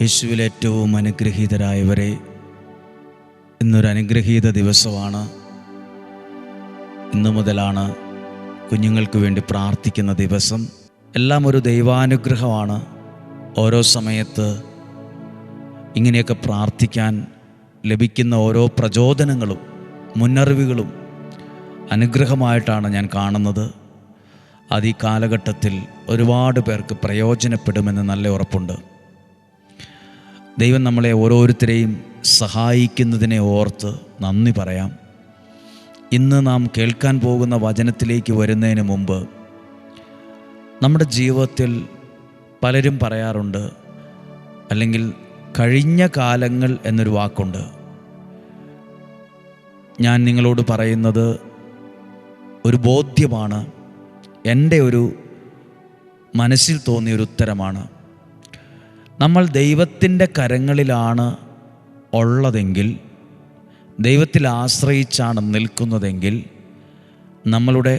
യേശുവിൽ ഏറ്റവും അനുഗ്രഹീതരായവരെ ഇന്നൊരു അനുഗ്രഹീത ദിവസമാണ്. ഇന്നു മുതലാണ് കുഞ്ഞുങ്ങൾക്ക് വേണ്ടി പ്രാർത്ഥിക്കുന്ന ദിവസം. എല്ലാം ഒരു ദൈവാനുഗ്രഹമാണ്. ഓരോ സമയത്ത് ഇങ്ങനെയൊക്കെ പ്രാർത്ഥിക്കാൻ ലഭിക്കുന്ന ഓരോ പ്രചോദനങ്ങളും മുന്നറിവുകളും അനുഗ്രഹമായിട്ടാണ് ഞാൻ കാണുന്നത്. അത് ഈ കാലഘട്ടത്തിൽ ഒരുപാട് പേർക്ക് പ്രയോജനപ്പെടുമെന്ന് നല്ല ഉറപ്പുണ്ട്. ദൈവം നമ്മളെ ഓരോരുത്തരെയും സഹായിക്കുന്നതിനെ ഓർത്ത് നന്ദി പറയാം. ഇന്ന് നാം കേൾക്കാൻ പോകുന്ന വചനത്തിലേക്ക് വരുന്നതിന് മുമ്പ് നമ്മുടെ ജീവിതത്തിൽ പലരും പറയാറുണ്ട് അല്ലെങ്കിൽ കഴിഞ്ഞ കാലങ്ങൾ എന്നൊരു വാക്കുണ്ട്. ഞാൻ നിങ്ങളോട് പറയുന്നത് ഒരു ബോധ്യമാണ് എന്റെ ഒരു മനസ്സിൽ തോന്നിയ ഒരു ഉത്തരമാണ്. നമ്മൾ ദൈവത്തിന്റെ കരങ്ങളിലാണ് ഉള്ളതെങ്കിൽ ദൈവത്തിൽ ആശ്രയിച്ചാണ് നിൽക്കുന്നതെങ്കിൽ നമ്മളുടെ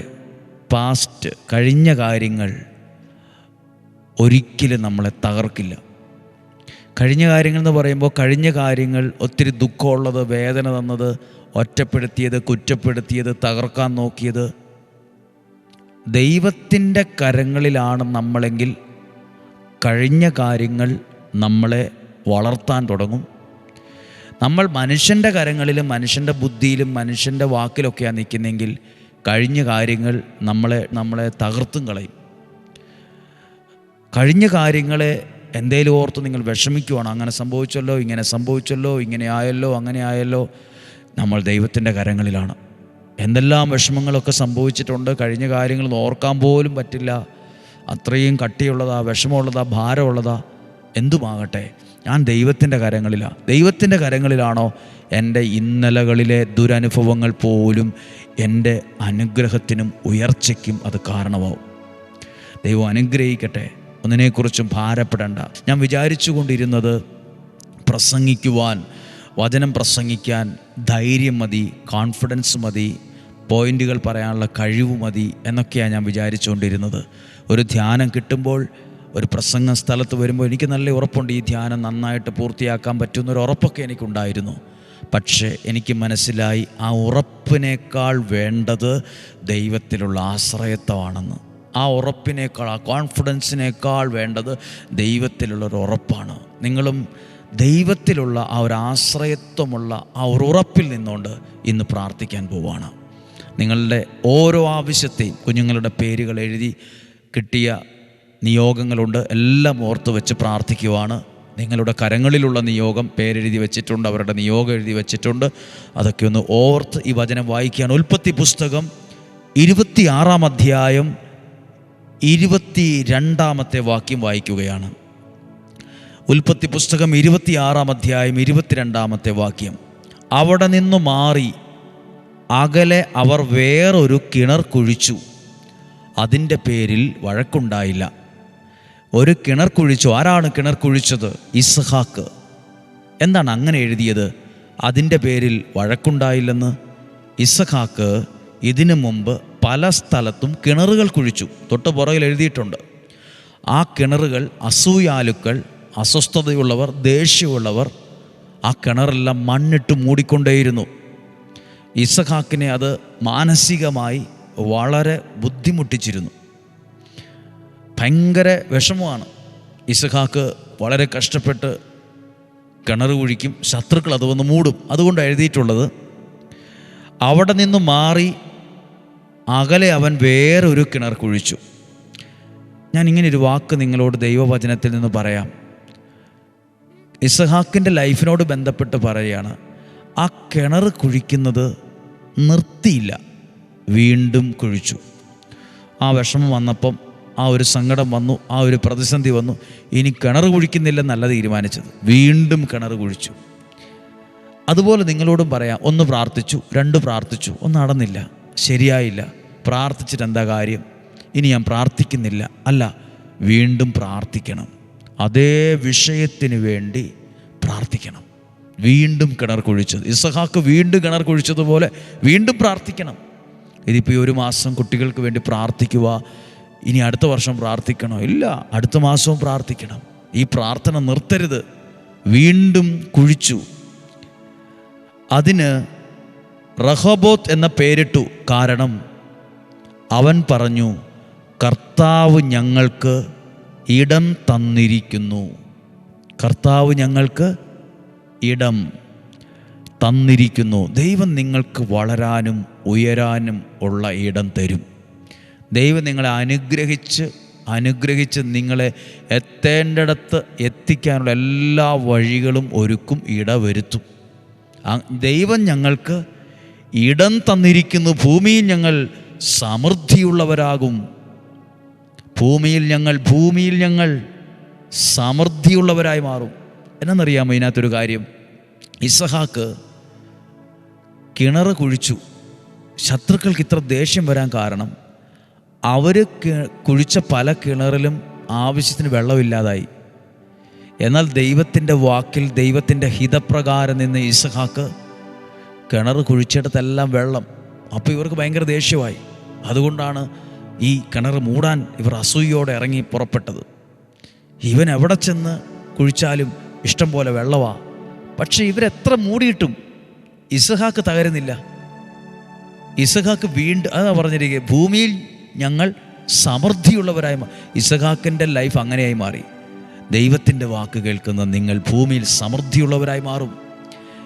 പാസ്റ്റ് കഴിഞ്ഞ കാര്യങ്ങൾ ഒരിക്കലും നമ്മളെ തകർക്കില്ല. കഴിഞ്ഞ കാര്യങ്ങൾ എന്ന് പറയുമ്പോൾ കഴിഞ്ഞ കാര്യങ്ങൾ ഒത്തിരി ദുഃഖമുള്ളത് വേദന തന്നത് ഒറ്റപ്പെടുത്തിയത് കുറ്റപ്പെടുത്തിയത് തകർക്കാൻ നോക്കിയത് ദൈവത്തിന്റെ കരങ്ങളിലാണ് നമ്മളെങ്കിൽ കഴിഞ്ഞ കാര്യങ്ങൾ നമ്മളെ വളർത്താൻ തുടങ്ങും. നമ്മൾ മനുഷ്യന്റെ കരങ്ങളിലും മനുഷ്യന്റെ ബുദ്ധിയിലും മനുഷ്യന്റെ വാക്കിലൊക്കെയാണ് നിൽക്കുന്നെങ്കിൽ കഴിഞ്ഞ കാര്യങ്ങൾ നമ്മളെ നമ്മളെ തകർത്തും കളയും. കഴിഞ്ഞ കാര്യങ്ങളെ എന്തേലും ഓർത്ത് നിങ്ങൾ വിഷമിക്കുവാണ്? അങ്ങനെ സംഭവിച്ചല്ലോ ഇങ്ങനെ സംഭവിച്ചല്ലോ ഇങ്ങനെ ആയല്ലോ അങ്ങനെ ആയല്ലോ. നമ്മൾ ദൈവത്തിന്റെ കരങ്ങളിലാണ്. എന്തെല്ലാം വിഷമങ്ങളൊക്കെ സംഭവിച്ചിട്ടുണ്ട് കഴിഞ്ഞ കാര്യങ്ങൾ ഓർക്കാൻ പോലും പറ്റില്ല. അത്രയും കട്ടിയുള്ളതാ വിഷമമുള്ളതാ ഭാരമുള്ളതാ എന്തുമാകട്ടെ. ഞാൻ ദൈവത്തിന്റെ കരങ്ങളിലാണ് ദൈവത്തിന്റെ കരങ്ങളിലാണോ എന്റെ ഇന്നലകളിലെ ദുരനുഭവങ്ങൾ പോലും എന്റെ അനുഗ്രഹത്തിനും ഉയർച്ചയ്ക്കും അത് കാരണമാവും. ദൈവം അനുഗ്രഹിക്കട്ടെ. ഒന്നിനെക്കുറിച്ചും ഭാരപ്പെടേണ്ട. ഞാൻ വിചാരിച്ചു കൊണ്ടിരുന്നത് പ്രസംഗിക്കുവാൻ വചനം പ്രസംഗിക്കാൻ ധൈര്യം മതി കോൺഫിഡൻസ് മതി പോയിന്റുകൾ പറയാനുള്ള കഴിവ് മതി എന്നൊക്കെയാണ് ഞാൻ വിചാരിച്ചുകൊണ്ടിരുന്നത്. ഒരു ധ്യാനം കിട്ടുമ്പോൾ ഒരു പ്രസംഗ സ്ഥലത്ത് വരുമ്പോൾ എനിക്ക് നല്ല ഉറപ്പുണ്ട്. ഈ ധ്യാനം നന്നായിട്ട് പൂർത്തിയാക്കാൻ പറ്റുന്നൊരു ഉറപ്പൊക്കെ എനിക്കുണ്ടായിരുന്നു. പക്ഷേ എനിക്ക് മനസ്സിലായി ആ ഉറപ്പിനേക്കാൾ വേണ്ടത് ദൈവത്തിലുള്ള ആശ്രയത്വമാണെന്ന്. ആ ഉറപ്പിനേക്കാൾ ആ കോൺഫിഡൻസിനേക്കാൾ വേണ്ടത് ദൈവത്തിലുള്ളൊരു ഉറപ്പാണ്. നിങ്ങളും ദൈവത്തിലുള്ള ആ ഒരു ആശ്രയത്വമുള്ള ആ ഒരു ഉറപ്പിൽ നിന്നുകൊണ്ട് ഇന്ന് പ്രാർത്ഥിക്കാൻ പോവുകയാണ് നിങ്ങളുടെ ഓരോ ആവശ്യത്തെയും കുഞ്ഞുങ്ങളുടെ പേരുകൾ എഴുതി കിട്ടിയ നിയോഗങ്ങളുണ്ട്. എല്ലാം ഓർത്ത് വെച്ച് പ്രാർത്ഥിക്കുവാണ്. നിങ്ങളുടെ കരങ്ങളിലുള്ള നിയോഗം പേരെഴുതി വെച്ചിട്ടുണ്ട് അവരുടെ നിയോഗം എഴുതി വെച്ചിട്ടുണ്ട്. അതൊക്കെ ഒന്ന് ഓർത്ത് ഈ വചനം വായിക്കുകയാണ്. ഉൽപ്പത്തി പുസ്തകം ഇരുപത്തിയാറാം അധ്യായം ഇരുപത്തി രണ്ടാമത്തെ വാക്യം വായിക്കുകയാണ്. ഉൽപ്പത്തി പുസ്തകം ഇരുപത്തിയാറാം അധ്യായം ഇരുപത്തിരണ്ടാമത്തെ വാക്യം. അവിടെ നിന്നു മാറി അകലെ അവർ വേറൊരു കിണർ കുഴിച്ചു. അതിന്റെ പേരിൽ വഴക്കുണ്ടായില്ല. ഒരു കിണർ കുഴിച്ചു. ആരാണ് കിണർ കുഴിച്ചത്? ഇസ്ഹാക്ക്. എന്താണ് അങ്ങനെ എഴുതിയത്? അതിന്റെ പേരിൽ വഴക്കുണ്ടായില്ലെന്ന്? ഇസഹാക്ക് ഇതിനു മുമ്പ് പല സ്ഥലത്തും കിണറുകൾ കുഴിച്ചു. തൊട്ട് പുറകിൽ എഴുതിയിട്ടുണ്ട്. ആ കിണറുകൾ അസൂയാലുക്കൾ അസ്വസ്ഥതയുള്ളവർ ദേഷ്യമുള്ളവർ ആ കിണറെല്ലാം മണ്ണിട്ട് മൂടിക്കൊണ്ടേയിരുന്നു. ഇസഹാക്കിനെ അത് മാനസികമായി വളരെ ബുദ്ധിമുട്ടിച്ചിരുന്നു. ഭയങ്കര വിഷമമാണ്. ഇസഹാക്ക് വളരെ കഷ്ടപ്പെട്ട് കിണർ കുഴിക്കും ശത്രുക്കൾ അത് വന്ന് മൂടും. അതുകൊണ്ട് എഴുതിയിട്ടുള്ളത് അവിടെ നിന്ന് മാറി അകലെ അവൻ വേറൊരു കിണർ കുഴിച്ചു. ഞാൻ ഇങ്ങനെ ഒരു വാക്ക് നിങ്ങളോട് ദൈവവചനത്തിൽ നിന്ന് പറയാം. ഇസഹാക്കിന്റെ ലൈഫിനോട് ബന്ധപ്പെട്ട് പറയുകയാണ് ആ കിണർ കുഴിക്കുന്നത് നിർത്തിയില്ല. വീണ്ടും കുഴിച്ചു. ആ വിഷമം വന്നപ്പം ആ ഒരു സങ്കടം വന്നു ആ ഒരു പ്രതിസന്ധി വന്നു. ഇനി കിണർ കുഴിക്കുന്നില്ലെന്നല്ല തീരുമാനിച്ചത്. വീണ്ടും കിണർ കുഴിച്ചു. അതുപോലെ നിങ്ങളോടും പറയാം ഒന്ന് പ്രാർത്ഥിച്ചു രണ്ട് പ്രാർത്ഥിച്ചു ഒന്ന് നടന്നില്ല ശരിയായില്ല പ്രാർത്ഥിച്ചിട്ട് എന്താ കാര്യം? ഇനി ഞാൻ പ്രാർത്ഥിക്കുന്നില്ല. അല്ല വീണ്ടും പ്രാർത്ഥിക്കണം. അതേ വിഷയത്തിന് വേണ്ടി പ്രാർത്ഥിക്കണം. വീണ്ടും കിണർ കുഴിച്ചത്. ഇസഹാക്ക് വീണ്ടും കിണർ കുഴിച്ചതുപോലെ വീണ്ടും പ്രാർത്ഥിക്കണം. ഇതിപ്പോൾ ഈ ഒരു മാസം കുട്ടികൾക്ക് വേണ്ടി പ്രാർത്ഥിക്കുക. ഇനി അടുത്ത വർഷം പ്രാർത്ഥിക്കണോ? ഇല്ല. അടുത്ത മാസവും പ്രാർത്ഥിക്കണം. ഈ പ്രാർത്ഥന നിർത്തരുത്. വീണ്ടും കുഴിച്ചു. അതിന് റഹബോത്ത് എന്ന പേരിട്ടു കാരണം അവൻ പറഞ്ഞു കർത്താവ് ഞങ്ങൾക്ക് ഇടം തന്നിരിക്കുന്നു. കർത്താവ് ഞങ്ങൾക്ക് ഇടം തന്നിരിക്കുന്നു. ദൈവം നിങ്ങൾക്ക് വളരാനും ഉയരാനും ഉള്ള ഇടം തരും. ദൈവം നിങ്ങളെ അനുഗ്രഹിച്ച് അനുഗ്രഹിച്ച് നിങ്ങളെ എത്തേണ്ടിടത്ത് എത്തിക്കാനുള്ള എല്ലാ വഴികളും ഒരുക്കും ഇടവരുത്തും. ദൈവം ഞങ്ങൾക്ക് ഇടം തന്നിരിക്കുന്നു. ഭൂമിയിൽ ഞങ്ങൾ സമൃദ്ധിയുള്ളവരാകും. ഭൂമിയിൽ ഞങ്ങൾ ഭൂമിയിൽ ഞങ്ങൾ സമൃദ്ധിയുള്ളവരായി മാറും. എന്നറിയാമോ ഇതിനകത്തൊരു കാര്യം? ഇസഹാക്ക് കിണർ കുഴിച്ചു. ശത്രുക്കൾക്ക് ഇത്ര ദേഷ്യം വരാൻ കാരണം അവർ കുഴിച്ച പല കിണറിലും ആവശ്യത്തിന് വെള്ളമില്ലാതായി. എന്നാൽ ദൈവത്തിന്റെ വാക്കിൽ ദൈവത്തിന്റെ ഹിതപ്രകാരം നിന്ന് ഇസഹാക്ക് കിണർ കുഴിച്ചിടത്തെല്ലാം വെള്ളം. അപ്പോൾ ഇവർക്ക് ഭയങ്കര ദേഷ്യമായി. അതുകൊണ്ടാണ് ഈ കിണർ മൂടാൻ ഇവർ അസൂയോടെ ഇറങ്ങി പുറപ്പെട്ടത്. ഇവൻ എവിടെ ചെന്ന് കുഴിച്ചാലും ഇഷ്ടം പോലെ വെള്ളവാ. പക്ഷെ ഇവരെത്ര മൂടിയിട്ടും ഇസഹാക്ക് തകരുന്നില്ല. ഇസഹാക്ക് വീണ്ടും അതാ പറഞ്ഞിരിക്കുക ഭൂമിയിൽ ഞങ്ങൾ സമൃദ്ധിയുള്ളവരായി ഇസഹാക്കിന്റെ ലൈഫ് അങ്ങനെയായി മാറി. ദൈവത്തിന്റെ വാക്ക് കേൾക്കുന്ന നിങ്ങൾ ഭൂമിയിൽ സമൃദ്ധിയുള്ളവരായി മാറും.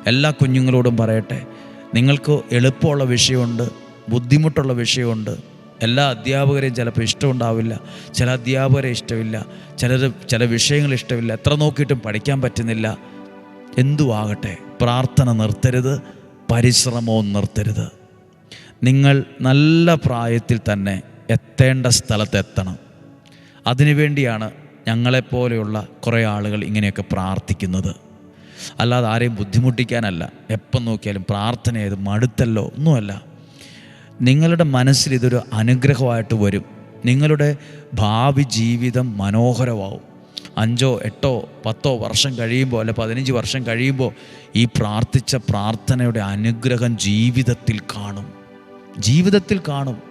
എല്ലാ കുഞ്ഞുങ്ങളോടും പറയട്ടെ നിങ്ങൾക്ക് എളുപ്പമുള്ള വിഷയമുണ്ട് ബുദ്ധിമുട്ടുള്ള വിഷയമുണ്ട് എല്ലാ അധ്യാപകരെയും ചിലപ്പോൾ ഇഷ്ടമുണ്ടാവില്ല ചില അധ്യാപകരെ ഇഷ്ടമില്ല ചിലർ ചില വിഷയങ്ങൾ ഇഷ്ടമില്ല എത്ര നോക്കിയിട്ടും പഠിക്കാൻ പറ്റുന്നില്ല. എന്തുവാകട്ടെ പ്രാർത്ഥന നിർത്തരുത് പരിശ്രമവും നിർത്തരുത്. നിങ്ങൾ നല്ല പ്രായത്തിൽ തന്നെ എത്തേണ്ട സ്ഥലത്ത് എത്തണം. അതിനുവേണ്ടിയാണ് ഞങ്ങളെപ്പോലെയുള്ള കുറേ ആളുകൾ ഇങ്ങനെയൊക്കെ പ്രാർത്ഥിക്കുന്നത്. അല്ലാതെ ആരെയും ബുദ്ധിമുട്ടിക്കാനല്ല എപ്പം നോക്കിയാലും പ്രാർത്ഥന ചെയ്ത് മടുത്തല്ലോ ഒന്നുമല്ല. നിങ്ങളുടെ മനസ്സിൽ ഇതൊരു അനുഗ്രഹമായിട്ട് വരും. നിങ്ങളുടെ ഭാവി ജീവിതം മനോഹരമാവും. അഞ്ചോ എട്ടോ പത്തോ വർഷം കഴിയുമ്പോൾ അല്ലെ പതിനഞ്ച് വർഷം കഴിയുമ്പോൾ ഈ പ്രാർത്ഥിച്ച പ്രാർത്ഥനയുടെ അനുഗ്രഹം ജീവിതത്തിൽ കാണും. ജീവിതത്തിൽ കാണും.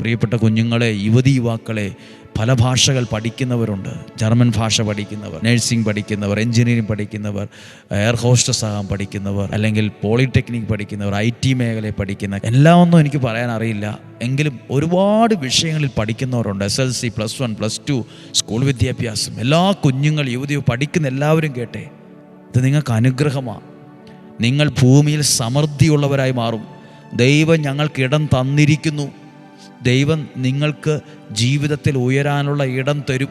പ്രിയപ്പെട്ട കുഞ്ഞുങ്ങളെ യുവതി യുവാക്കളെ പല ഭാഷകൾ പഠിക്കുന്നവരുണ്ട്. ജർമ്മൻ ഭാഷ പഠിക്കുന്നവർ നഴ്സിംഗ് പഠിക്കുന്നവർ എഞ്ചിനീയറിംഗ് പഠിക്കുന്നവർ എയർ ഹോസ്റ്റസ് ആകാൻ പഠിക്കുന്നവർ അല്ലെങ്കിൽ പോളിടെക്നിക് പഠിക്കുന്നവർ ഐ ടി മേഖലയിൽ പഠിക്കുന്ന എല്ലാം ഒന്നും എനിക്ക് പറയാൻ അറിയില്ല. എങ്കിലും ഒരുപാട് വിഷയങ്ങളിൽ പഠിക്കുന്നവരുണ്ട്. S L C plus one plus two school വിദ്യാഭ്യാസം. എല്ലാ കുഞ്ഞുങ്ങൾ യുവതി പഠിക്കുന്ന എല്ലാവരും കേട്ടെ ഇത് നിങ്ങൾക്ക് അനുഗ്രഹമാണ് നിങ്ങൾ ഭൂമിയിൽ സമൃദ്ധിയുള്ളവരായി മാറും. ദൈവം ഞങ്ങൾക്ക് ഇടം തന്നിരിക്കുന്നു. ദൈവം നിങ്ങൾക്ക് ജീവിതത്തിൽ ഉയരാനുള്ള ഇടം തരും.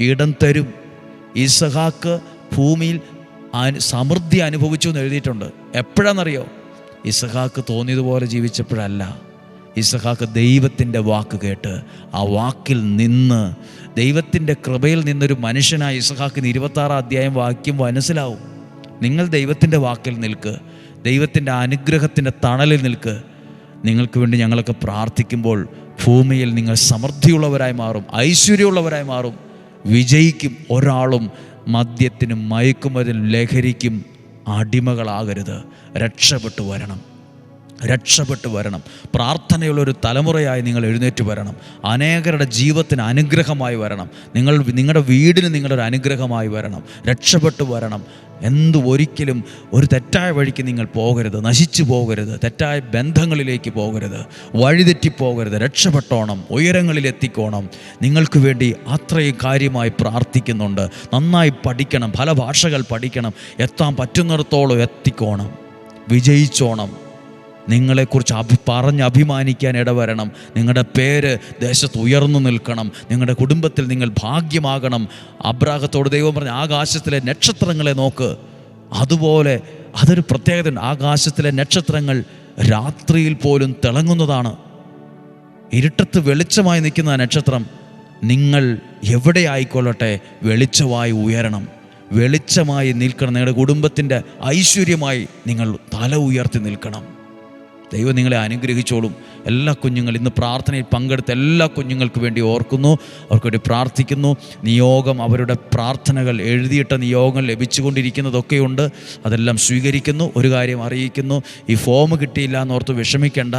ഇടം തരും. ഇസഹാക്ക് ഭൂമിയിൽ സമൃദ്ധി അനുഭവിച്ചു എന്ന് എഴുതിയിട്ടുണ്ട്. എപ്പോഴാണെന്നറിയോ? ഇസഹാക്ക് തോന്നിയതുപോലെ ജീവിച്ചപ്പോഴല്ല. ഇസഹാക്ക് ദൈവത്തിന്റെ വാക്ക് കേട്ട് ആ വാക്കിൽ നിന്ന് ദൈവത്തിന്റെ കൃപയിൽ നിന്നൊരു മനുഷ്യനായ ഇസഹാക്കിന് ഇരുപത്താറാം അധ്യായം വാക്യം മനസ്സിലാവും. നിങ്ങൾ ദൈവത്തിന്റെ വാക്കിൽ നിൽക്ക് ദൈവത്തിന്റെ അനുഗ്രഹത്തിന്റെ തണലിൽ നിൽക്ക് നിങ്ങൾക്ക് വേണ്ടി ഞങ്ങളൊക്കെ പ്രാർത്ഥിക്കുമ്പോൾ ഭൂമിയിൽ നിങ്ങൾ സമൃദ്ധിയുള്ളവരായി മാറും ഐശ്വര്യമുള്ളവരായി മാറും. വിജയിക്കും ഒരാളും മദ്യത്തിനും മയക്കുമതിനും ലഹരിക്കും അടിമകളാകരുത്. രക്ഷപ്പെട്ടു വരണം. രക്ഷപ്പെട്ടു വരണം. പ്രാർത്ഥനയുള്ള ഒരു തലമുറയായി നിങ്ങൾ എഴുന്നേറ്റ് വരണം. അനേകരുടെ ജീവിതത്തിന് അനുഗ്രഹമായി വരണം. നിങ്ങൾ നിങ്ങളുടെ വീടിന് നിങ്ങളൊരു അനുഗ്രഹമായി വരണം. രക്ഷപ്പെട്ടു വരണം. എന്ത് ഒരിക്കലും ഒരു തെറ്റായ വഴിക്ക് നിങ്ങൾ പോകരുത്. നശിച്ചു പോകരുത്. തെറ്റായ ബന്ധങ്ങളിലേക്ക് പോകരുത്. വഴിതെറ്റിപ്പോകരുത് രക്ഷപ്പെട്ടോണം. ഉയരങ്ങളിൽ എത്തിക്കോണം നിങ്ങൾക്ക് വേണ്ടി അത്രയും കാര്യമായി പ്രാർത്ഥിക്കുന്നുണ്ട്. നന്നായി പഠിക്കണം. പല ഭാഷകൾ പഠിക്കണം. എത്താൻ പറ്റുന്നിടത്തോളം എത്തിക്കോണം. വിജയിച്ചോണം. നിങ്ങളെക്കുറിച്ച് പറഞ്ഞ് അഭിമാനിക്കാൻ ഇടവരണം. നിങ്ങളുടെ പേര് ദേശത്ത് ഉയർന്നു നിൽക്കണം. നിങ്ങളുടെ കുടുംബത്തിൽ നിങ്ങൾ ഭാഗ്യമാകണം. അബ്രാഹത്തോട് ദൈവം പറഞ്ഞ ആകാശത്തിലെ നക്ഷത്രങ്ങളെ നോക്ക്. അതുപോലെ അതൊരു പ്രത്യേകത ആകാശത്തിലെ നക്ഷത്രങ്ങൾ രാത്രിയിൽ പോലും തിളങ്ങുന്നതാണ്. ഇരുട്ടത്ത് വെളിച്ചമായി നിൽക്കുന്ന നക്ഷത്രം നിങ്ങൾ എവിടെ ആയിക്കൊള്ളട്ടെ? വെളിച്ചമായി ഉയരണം. വെളിച്ചമായി നിൽക്കണം. നിങ്ങളുടെ കുടുംബത്തിന്റെ ഐശ്വര്യമായി നിങ്ങൾ തല ഉയർത്തി നിൽക്കണം. ദൈവം നിങ്ങളെ അനുഗ്രഹിച്ചോളും. എല്ലാ കുഞ്ഞുങ്ങളും ഇന്ന് പ്രാർത്ഥനയിൽ പങ്കെടുത്ത എല്ലാ കുഞ്ഞുങ്ങൾക്ക് വേണ്ടി ഓർക്കുന്നു. അവർക്ക് വേണ്ടി പ്രാർത്ഥിക്കുന്നു. നിയോഗം അവരുടെ പ്രാർത്ഥനകൾ എഴുതിയിട്ട നിയോഗങ്ങൾ ലഭിച്ചുകൊണ്ടിരിക്കുന്നതൊക്കെയുണ്ട്. അതെല്ലാം സ്വീകരിക്കുന്നു. ഒരു കാര്യം അറിയിക്കുന്നു. ഈ ഫോം കിട്ടിയില്ല എന്നോർത്ത് വിഷമിക്കേണ്ട.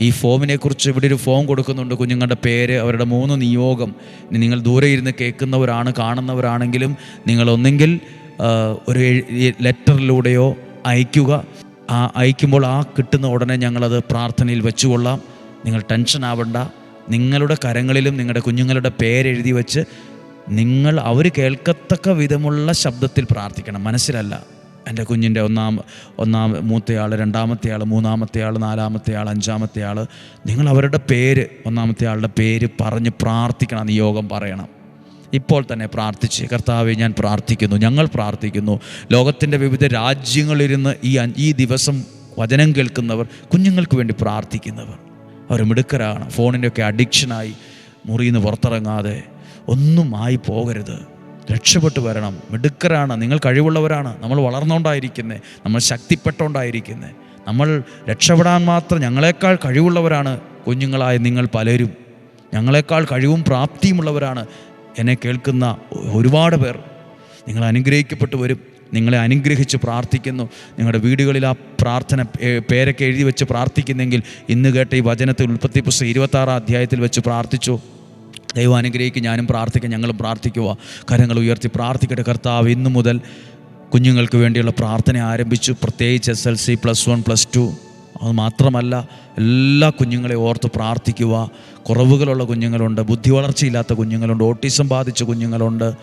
ഈ ഫോമിനെക്കുറിച്ച് ഇവിടെ ഒരു ഫോം കൊടുക്കുന്നുണ്ട് കുഞ്ഞുങ്ങളുടെ പേര്. അവരുടെ മൂന്ന് നിയോഗം. നിങ്ങൾ ദൂരെ ഇരുന്ന് കേൾക്കുന്നവരാണ് കാണുന്നവരാണെങ്കിലും നിങ്ങളൊന്നെങ്കിൽ ഒരു ലെറ്ററിലൂടെയോ അയയ്ക്കുക. ആ അയക്കുമ്പോൾ ആ കിട്ടുന്ന ഉടനെ ഞങ്ങളത് പ്രാർത്ഥനയിൽ വെച്ചുകൊള്ളാം. നിങ്ങൾ ടെൻഷൻ ആവണ്ട. നിങ്ങളുടെ കരങ്ങളിലും നിങ്ങളുടെ കുഞ്ഞുങ്ങളുടെ പേരെഴുതി വെച്ച് നിങ്ങൾ അവർ കേൾക്കത്തക്ക വിധമുള്ള ശബ്ദത്തിൽ പ്രാർത്ഥിക്കണം. മനസ്സിലല്ല. എന്റെ കുഞ്ഞിന്റെ ഒന്നാം ഒന്നാം മൂത്തയാൾ രണ്ടാമത്തെ ആൾ മൂന്നാമത്തെ ആൾ നാലാമത്തെ ആൾ അഞ്ചാമത്തെ ആൾ നിങ്ങൾ അവരുടെ പേര് ഒന്നാമത്തെ ആളുടെ പേര് പറഞ്ഞ് പ്രാർത്ഥിക്കണം നിയോഗം പറയണം. ഇപ്പോൾ തന്നെ പ്രാർത്ഥിച്ച് കർത്താവെ ഞാൻ പ്രാർത്ഥിക്കുന്നു ഞങ്ങൾ പ്രാർത്ഥിക്കുന്നു. ലോകത്തിന്റെ വിവിധ രാജ്യങ്ങളിരുന്ന് ഈ ഈ ദിവസം വചനം കേൾക്കുന്നവർ കുഞ്ഞുങ്ങൾക്ക് വേണ്ടി പ്രാർത്ഥിക്കുന്നവർ. അവർ മിടുക്കരാണ്. ഫോണിന്റെയൊക്കെ അഡിക്ഷനായി മുറിയിൽ നിന്ന് പുറത്തിറങ്ങാതെ ഒന്നും ആയി പോകരുത്. രക്ഷപ്പെട്ടു വരണം. മിടുക്കരാണ്. നിങ്ങൾ കഴിവുള്ളവരാണ്. നമ്മൾ വളർന്നുകൊണ്ടായിരിക്കുന്നത് നമ്മൾ ശക്തിപ്പെട്ടുകൊണ്ടായിരിക്കുന്നത് നമ്മൾ രക്ഷപ്പെടാൻ മാത്രം ഞങ്ങളെക്കാൾ കഴിവുള്ളവരാണ് കുഞ്ഞുങ്ങളായ നിങ്ങൾ പലരും. ഞങ്ങളെക്കാൾ കഴിവും പ്രാപ്തിയുമുള്ളവരാണ് എന്നെ കേൾക്കുന്ന ഒരുപാട് പേർ നിങ്ങൾ അനുഗ്രഹിക്കപ്പെട്ടു വരും. നിങ്ങളെ അനുഗ്രഹിച്ച് പ്രാർത്ഥിക്കുന്നു. നിങ്ങളുടെ വീടുകളിൽ ആ പ്രാർത്ഥന പേരൊക്കെ എഴുതി വെച്ച് പ്രാർത്ഥിക്കുന്നെങ്കിൽ ഇന്ന് കേട്ട ഈ വചനത്തിൽ ഉൽപ്പത്തി പുസ്തകം ഇരുപത്താറാം അധ്യായത്തിൽ വെച്ച് പ്രാർത്ഥിച്ചു. ദൈവം അനുഗ്രഹിക്കും ഞാനും പ്രാർത്ഥിക്കാം ഞങ്ങളും പ്രാർത്ഥിക്കുക കരങ്ങൾ ഉയർത്തി പ്രാർത്ഥിക്കട്ടെ. കർത്താവ് ഇന്നു മുതൽ കുഞ്ഞുങ്ങൾക്ക് വേണ്ടിയുള്ള പ്രാർത്ഥന ആരംഭിച്ചു. പ്രത്യേകിച്ച് S L C plus one plus two. അത് മാത്രമല്ല എല്ലാ കുഞ്ഞുങ്ങളെ ഓർത്ത് പ്രാർത്ഥിക്കുക. കുറവുകളുള്ള കുഞ്ഞുങ്ങളുണ്ട് ബുദ്ധി വളർച്ചയില്ലാത്ത കുഞ്ഞുങ്ങളുണ്ട് ഓട്ടിസം ബാധിച്ച കുഞ്ഞുങ്ങളുണ്ട്.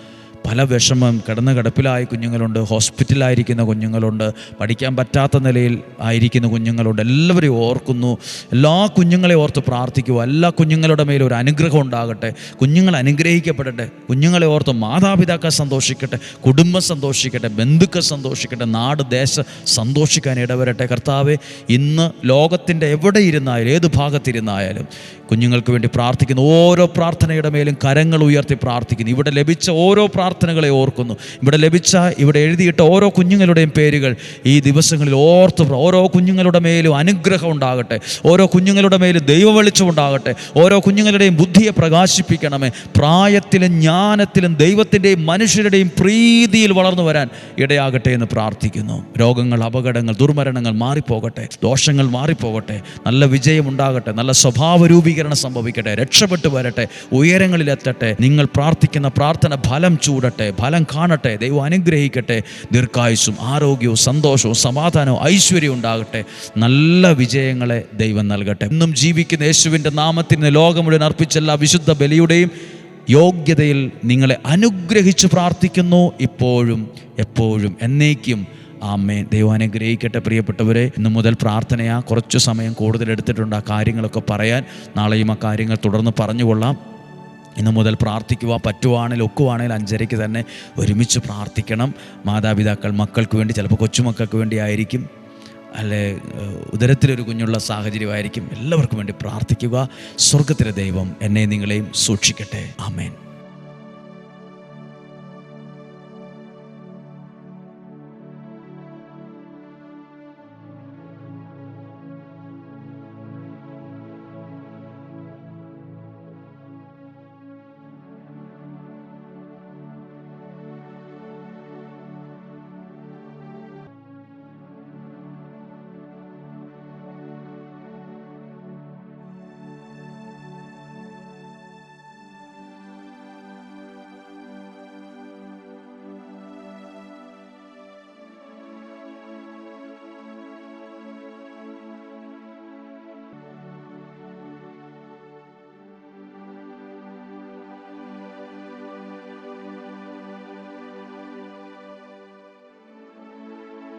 പല വിഷമം കിടന്ന് കിടപ്പിലായ കുഞ്ഞുങ്ങളുണ്ട് ഹോസ്പിറ്റലായിരിക്കുന്ന കുഞ്ഞുങ്ങളുണ്ട് പഠിക്കാൻ പറ്റാത്ത നിലയിൽ ആയിരിക്കുന്ന കുഞ്ഞുങ്ങളുണ്ട്. എല്ലാവരെയും ഓർക്കുന്നു. എല്ലാ കുഞ്ഞുങ്ങളെ ഓർത്ത് പ്രാർത്ഥിക്കുക. എല്ലാ കുഞ്ഞുങ്ങളുടെ മേലും ഒരു അനുഗ്രഹം ഉണ്ടാകട്ടെ. കുഞ്ഞുങ്ങൾ അനുഗ്രഹിക്കപ്പെടട്ടെ. കുഞ്ഞുങ്ങളെ ഓർത്ത് മാതാപിതാക്കൾ സന്തോഷിക്കട്ടെ. കുടുംബം സന്തോഷിക്കട്ടെ. ബന്ധുക്കൾ സന്തോഷിക്കട്ടെ. നാട് ദേശം സന്തോഷിക്കാൻ ഇടവരട്ടെ. കർത്താവെ ഇന്ന് ലോകത്തിന്റെ എവിടെ ഇരുന്നായാലും ഏത് ഭാഗത്തിരുന്നായാലും കുഞ്ഞുങ്ങൾക്ക് വേണ്ടി പ്രാർത്ഥിക്കുന്നു. ഓരോ പ്രാർത്ഥനയുടെ മേലും കരങ്ങൾ ഉയർത്തി പ്രാർത്ഥിക്കുന്നു. ഇവിടെ ലഭിച്ച ഓരോ പ്രാർത്ഥനകളെ ഓർക്കുന്നു. ഇവിടെ ലഭിച്ച ഇവിടെ എഴുതിയിട്ട ഓരോ കുഞ്ഞുങ്ങളുടെയും പേരുകൾ ഈ ദിവസങ്ങളിൽ ഓർത്ത് ഓരോ കുഞ്ഞുങ്ങളുടെ മേലും അനുഗ്രഹം ഉണ്ടാകട്ടെ. ഓരോ കുഞ്ഞുങ്ങളുടെ മേലും ദൈവ വെളിച്ചം ഉണ്ടാകട്ടെ. ഓരോ കുഞ്ഞുങ്ങളുടെയും ബുദ്ധിയെ പ്രകാശിപ്പിക്കണമേ. പ്രായത്തിലും ജ്ഞാനത്തിലും ദൈവത്തിന്റെയും മനുഷ്യരുടെയും പ്രീതിയിൽ വളർന്നു വരാൻ ഇടയാകട്ടെ എന്ന് പ്രാർത്ഥിക്കുന്നു. രോഗങ്ങൾ അപകടങ്ങൾ ദുർമരണങ്ങൾ മാറിപ്പോകട്ടെ. ദോഷങ്ങൾ മാറിപ്പോകട്ടെ. നല്ല വിജയം ഉണ്ടാകട്ടെ. നല്ല സ്വഭാവ രൂപീകരണം സംഭവിക്കട്ടെ. രക്ഷപ്പെട്ടു വരട്ടെ. ഉയരങ്ങളിലെത്തട്ടെ. നിങ്ങൾ പ്രാർത്ഥിക്കുന്ന പ്രാർത്ഥന ഫലം ചൂടട്ടെ ഫലം കാണട്ടെ ദൈവം അനുഗ്രഹിക്കട്ടെ. ദീർഘായുസ്സും ആരോഗ്യവും സന്തോഷവും സമാധാനവും ഐശ്വര്യവും ഉണ്ടാകട്ടെ. നല്ല വിജയങ്ങളെ ദൈവം നൽകട്ടെ. ഇന്നും ജീവിക്കുന്ന യേശുവിന്റെ നാമത്തിൽ നിന്ന് ലോകം മുഴുവൻ അർപ്പിച്ച എല്ലാ വിശുദ്ധ ബലിയുടെയും യോഗ്യതയിൽ നിങ്ങളെ അനുഗ്രഹിച്ച് പ്രാർത്ഥിക്കുന്നു. ഇപ്പോഴും എപ്പോഴും എന്നേക്കും. ആമേൻ. ദൈവം അനുഗ്രഹിക്കട്ടെ പ്രിയപ്പെട്ടവരെ. ഇന്ന് മുതൽ പ്രാർത്ഥനയാ. കുറച്ചു സമയം കൂടുതൽ എടുത്തിട്ടുണ്ട് ആ കാര്യങ്ങളൊക്കെ പറയാൻ. നാളെയും ആ കാര്യങ്ങൾ തുടർന്ന് പറഞ്ഞുകൊള്ളാം. ഇന്നു മുതൽ പ്രാർത്ഥിക്കുക പറ്റുവാണെങ്കിൽ ഒക്കുവാണെങ്കിൽ അഞ്ചരയ്ക്ക് തന്നെ ഒരുമിച്ച് പ്രാർത്ഥിക്കണം. മാതാപിതാക്കൾ മക്കൾക്ക് വേണ്ടി ചിലപ്പോൾ കൊച്ചുമക്കൾക്ക് വേണ്ടി ആയിരിക്കും. അല്ലെ ഉദരത്തിലൊരു കുഞ്ഞുള്ള സാഹചര്യമായിരിക്കും. എല്ലാവർക്കും വേണ്ടി പ്രാർത്ഥിക്കുക. സ്വർഗത്തിലെ ദൈവം എന്നെ നിങ്ങളെയും സൂക്ഷിക്കട്ടെ. ആമേൻ.